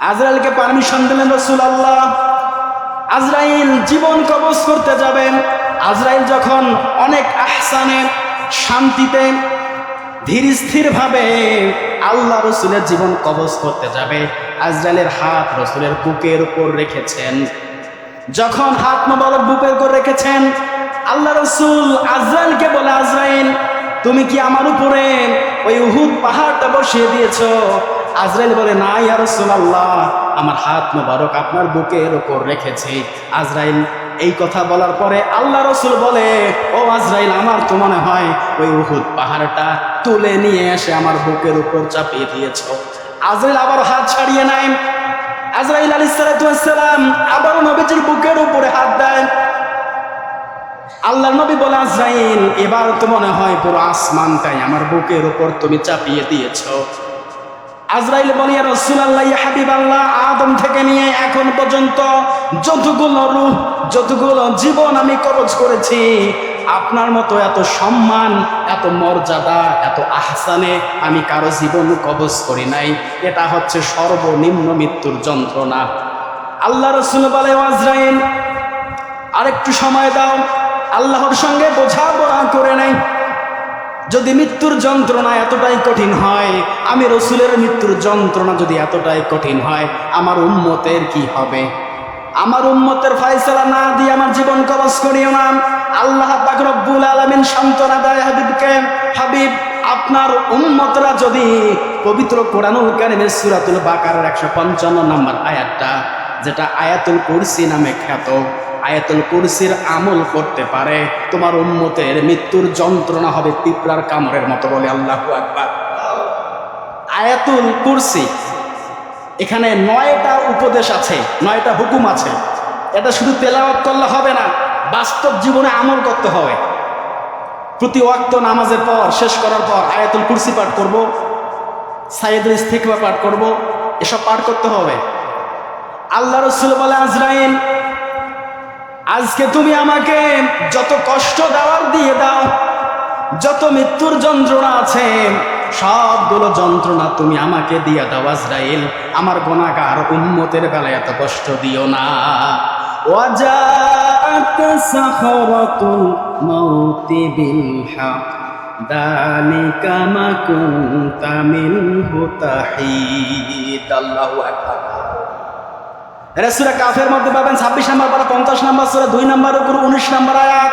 আজরাইলকে permission দিলেন রসুল আল্লাহ আজরাইল জীবন কবজ করতে যাবেন। আজরাইল যখন অনেক আহসানে শান্তিতে, ধীর স্থির ভাবে আল্লাহ রসুলের জীবন কবজ করতে যাবে, আজরাইলের হাত রসুলের বুকের উপর রেখেছেন। যখন হাত মোবারক বুকের উপর রেখেছেন, আল্লাহ রসুল আজরাইলকে বলে, আজরাইল, তুমি কি আমার উপরে ওই উহুদ পাহাড়টা বসিয়ে দিয়েছ? আজরাইল বলে, না, ইয়া রাসূলুল্লাহ, আমার হাত মোবারক আপনার বুকের ওপর রেখেছি। আজরাইল এই কথা বলার পরে আল্লাহ রসুল বলে, ও আজরাইল, আমার তো মনে হয় ওই উহুদ পাহাড়টা তুলে নিয়ে এসে আমার বুকের উপর চাপিয়ে দিয়েছ। আজরাইল আবার হাত ছাড়িয়ে নেয়। আজরাইল আলী সালাম আবারও নবীজির বুকের উপরে হাত দেয়। আল্লাহ নবী বলে, আজরাইল, এবার তো মনে হয় পুরো আসমানটাই আমার বুকের উপর তুমি চাপিয়ে দিয়েছ। আজরাইল বলি রসুলাল্লাহ হাবিব আল্লাহ আদম থেকে নিয়ে এখন পর্যন্ত যতগুলো রূপ যতগুলো জীবন আমি কবজ করেছি, আপনার মতো এত সম্মান, এত মর্যাদা, এত আহসানে আমি কারও জীবন কবজ করি নাই। এটা হচ্ছে সর্বনিম্ন মৃত্যুর যন্ত্রণা। আল্লাহ রসুল বলে আজরাইল, আরেকটু সময় দাও। আল্লাহর সঙ্গে বোঝাপড়া করে নেই। যদি মৃত্যুর যন্ত্রণা এতটাই কঠিন হয়, আমি রসুলের মৃত্যুর যন্ত্রণা যদি এতটাই কঠিন হয়, আমার উম্মতের কি হবে? আমার উম্মতের ফয়সালা না দিয়ে আমার জীবন কবচ করিও না। আল্লাহ রব্বুল আলামিন সান্ত্বনা দেয় হাবিবকে, হাবিব, আপনার উম্মতরা যদি পবিত্র কোরআনুল কারিমের সূরাতুল বাকারার একশো পঞ্চান্ন নম্বর আয়াতটা, যেটা আয়াতুল কুরসি নামে খ্যাত আয়াতুল কুরসির আমল করতে পারে। তোমার উম্মতের মৃত্যুর যন্ত্রণা হবে পিঁপড়ার কামড়ের মতো বলে আল্লাহ আকবার। আয়াতুল কুরসি, এখানে নয়টা উপদেশ আছে, নয়টা হুকুম আছে। এটা শুধু তেলাওয়াত করলে হবে না, বাস্তব জীবনে আমল করতে হবে। প্রতি ওয়াক্ত নামাজের পর, শেষ করার পর আয়াতুল কুরসি পাঠ করব সাইদুল ইস্তেকবা পাঠ করব, এসব পাঠ করতে হবে। আল্লাহ রসুল বলে, আজরাইল আজকে তুমি আমাকে যত কষ্ট দেওয়ার দিয়ে দাও, যত মৃত্যুর যন্ত্রণা আছে, সবগুলো যন্ত্রণা তুমি আমাকে দিয়ে দাও, আজরাইল। আমার গোনাগার উম্মতের বেলায় এত কষ্ট দিও না। মা কুনতা মিনহু তাহিদ। আল্লাহু আকবার। এটা সুরা কাফের মধ্যে পাবেন ছাব্বিশ নাম্বার পারা পঞ্চাশ নাম্বার সুরা, দুই নাম্বার উপর উনিশ নাম্বার আয়াত।